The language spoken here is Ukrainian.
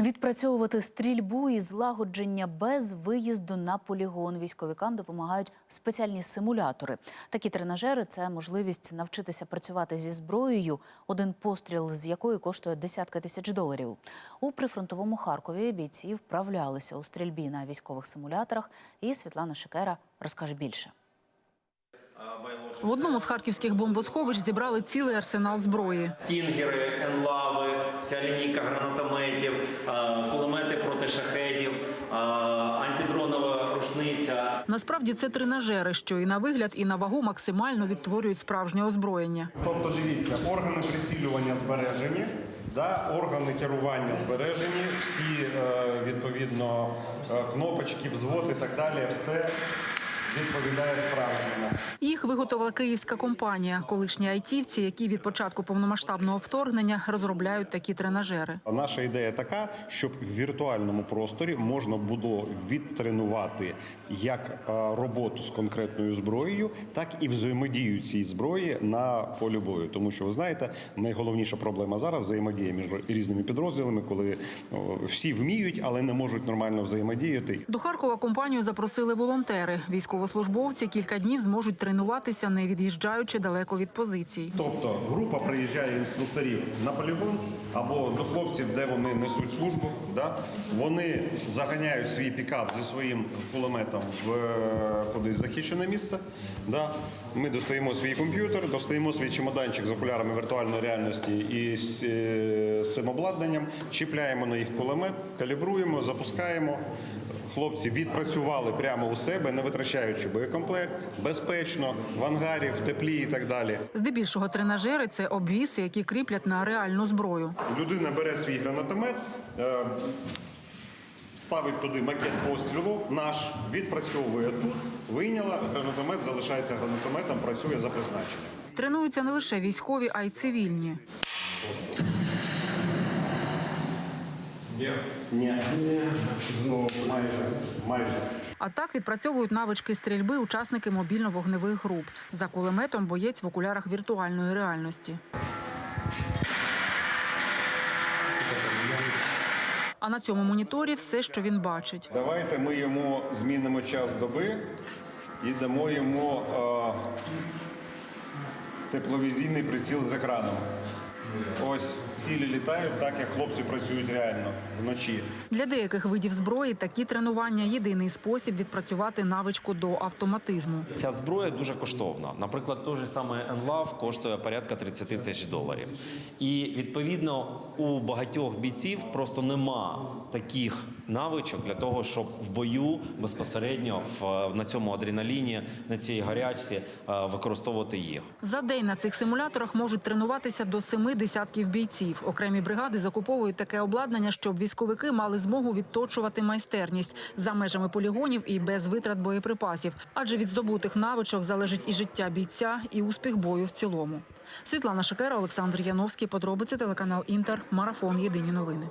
Відпрацьовувати стрільбу і злагодження без виїзду на полігон військовикам допомагають спеціальні симулятори. Такі тренажери це можливість навчитися працювати зі зброєю, один постріл з якої коштує десятки тисяч доларів. У прифронтовому Харкові бійці вправлялися у стрільбі на військових симуляторах. І Світлана Шикера розкаже більше. В одному з харківських бомбосховищ зібрали цілий арсенал зброї. Стінгери, енлави, вся лінійка гранатометів, кулемети проти шахедів, антидронова рушниця. Насправді це тренажери, що і на вигляд, і на вагу максимально відтворюють справжнє озброєння. Тобто, дивіться, органи прицілювання збережені, да, органи керування збережені, всі е, відповідно е, кнопочки, взвод і так далі, все відповідає справжньому. Їх виготовила київська компанія, колишні айтівці, які від початку повномасштабного вторгнення розробляють такі тренажери. Наша ідея така, щоб в віртуальному просторі можна було відтренувати як е, роботу з конкретною зброєю, так і взаємодію цієї зброї на полі бою. Тому що ви знаєте, найголовніша проблема зараз взаємодія між різними підрозділами, коли всі вміють, але не можуть нормально взаємодіяти. До Харкова компанію запросили волонтери. Військовослужбовці кілька днів зможуть тренуватися, не від'їжджаючи далеко від позицій. Тобто група приїжджає інструкторів на полігон або до хлопців, де вони несуть службу. Да? Вони заганяють свій пікап зі своїм кулеметом в е, кудись захищене місце. Да? Ми достаємо свій комп'ютер, достаємо свій чемоданчик з окулярами віртуальної реальності і е, з цим обладнанням, чіпляємо на їх кулемет, калібруємо, запускаємо. Хлопці відпрацювали прямо у себе, не витрачаючи боєкомплект, безпечно, в ангарі, в теплі і так далі. Здебільшого тренажери це обвіси, які кріплять на реальну зброю. Людина бере свій гранатомет, е, ставить туди макет пострілу, наш відпрацьовує тут, вийняла, гранатомет залишається гранатометом, працює за призначенням. Тренуються не лише військові, а й цивільні. Ні. Знову майже. майже. А так відпрацьовують навички стрільби учасники мобільно-вогневих груп. За кулеметом боєць в окулярах віртуальної реальності. А на цьому моніторі все, що він бачить. Давайте ми йому змінимо час доби і дамо йому е, тепловізійний приціл з екраном. Ось цілі літають так, як хлопці працюють реально вночі. Для деяких видів зброї такі тренування єдиний спосіб відпрацювати навичку до автоматизму. Ця зброя дуже коштовна. Наприклад, той же самий енлав коштує порядка 30 тисяч доларів. І відповідно у багатьох бійців просто нема таких навичок для того, щоб в бою безпосередньо в на цьому адреналіні, на цій гарячці е, використовувати їх. За день на цих симуляторах можуть тренуватися до семи десятків бійців. Окремі бригади закуповують таке обладнання, щоб військовики мали змогу відточувати майстерність за межами полігонів і без витрат боєприпасів. Адже від здобутих навичок залежить і життя бійця, і успіх бою в цілому. Світлана Шакера, Олександр Яновський. Подробиці телеканал Інтер. Марафон. Єдині новини.